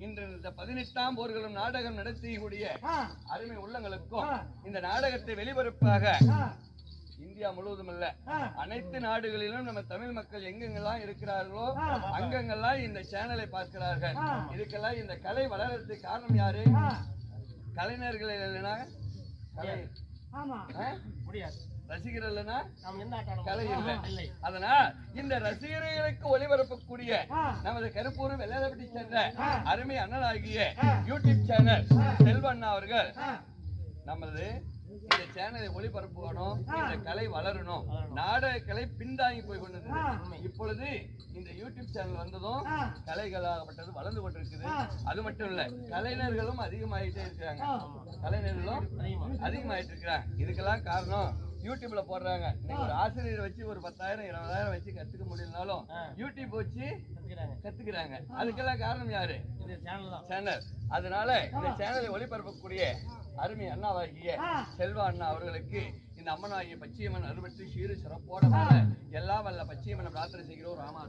இன்று இந்த பதினெட்டாம் போர்களும் நாடகம் நடத்திக்கூடிய ஆ, அருமை உள்ளங்களுக்கும். இந்த நாடகத்தை வெளிபரப்பாக இந்தியா முழுவதும் அல்ல. அனைத்து நாடுகளிலும் நம்ம தமிழ் மக்கள் எங்கெங்கெல்லாம் இருக்கிறார்களோ. அங்கங்கெல்லாம் இந்த சேனலை பார்க்கிறார்கள். இதுக்கெல்லாம் இந்த கலை வளர்றதுக்கு காரணம் யாரு கலைஞர்கள் இல்லைன்னா கலை ஆமா? முடியாது ரசிகர்கள் இல்லைன்னா நாம் என்ன கலை இல்லை இல்லை அதனால் இந்த ரசிகர்களுக்கு ஒளிபரப்பக்கூடிய. நமது கருப்பூர் வெள்ளாளப்பட்டி சேர்ந்த. அருமை அண்ணனாகிய. யூடியூப் சேனல் செல்வண்ணா அவர்கள் நமது இந்த சேனலை ஒளிபரப்பணும் ஆ. இந்த கலை வளரணும். நாடக கலை பின்தாங்கி போய் கொண்டது. இப்பொழுது இந்த யூடியூப் சேனல் வந்ததும். கலைகளாகப்பட்டது வளர்ந்து கொண்டிருக்குது. அது மட்டும் இல்ல கலைஞர்களும் அதிகமாயிட்டே இருக்கிறாங்க. கலைஞர்களும் அதிகமாயிட்டு இருக்கிறாங்க. இதுக்கெல்லாம் காரணம் யூடியூப்ல போடுறாங்க. இன்னைக்கு ஒரு ஆசிரியர் வச்சு ஒரு பத்தாயிரம் இருபதாயிரம் வச்சு கத்துக்க முடியலனாலும் யூடியூப் வச்சு கத்துக்கிறாங்க. அதுக்கெல்லாம் காரணம் யாரு? சேனல் அதனால இந்த சேனலை ஒளிபரப்பக்கூடிய அருமை அண்ணாவாகிய. செல்வா அண்ணா அவர்களுக்கு இந்த அம்மனாகிய பச்சையம்மன் அறுபத்தி சீரு சிறப்போட வாழ எல்லா வல்ல பச்சையம்மனை பிரார்த்தனை செய்கிறோம். ராமா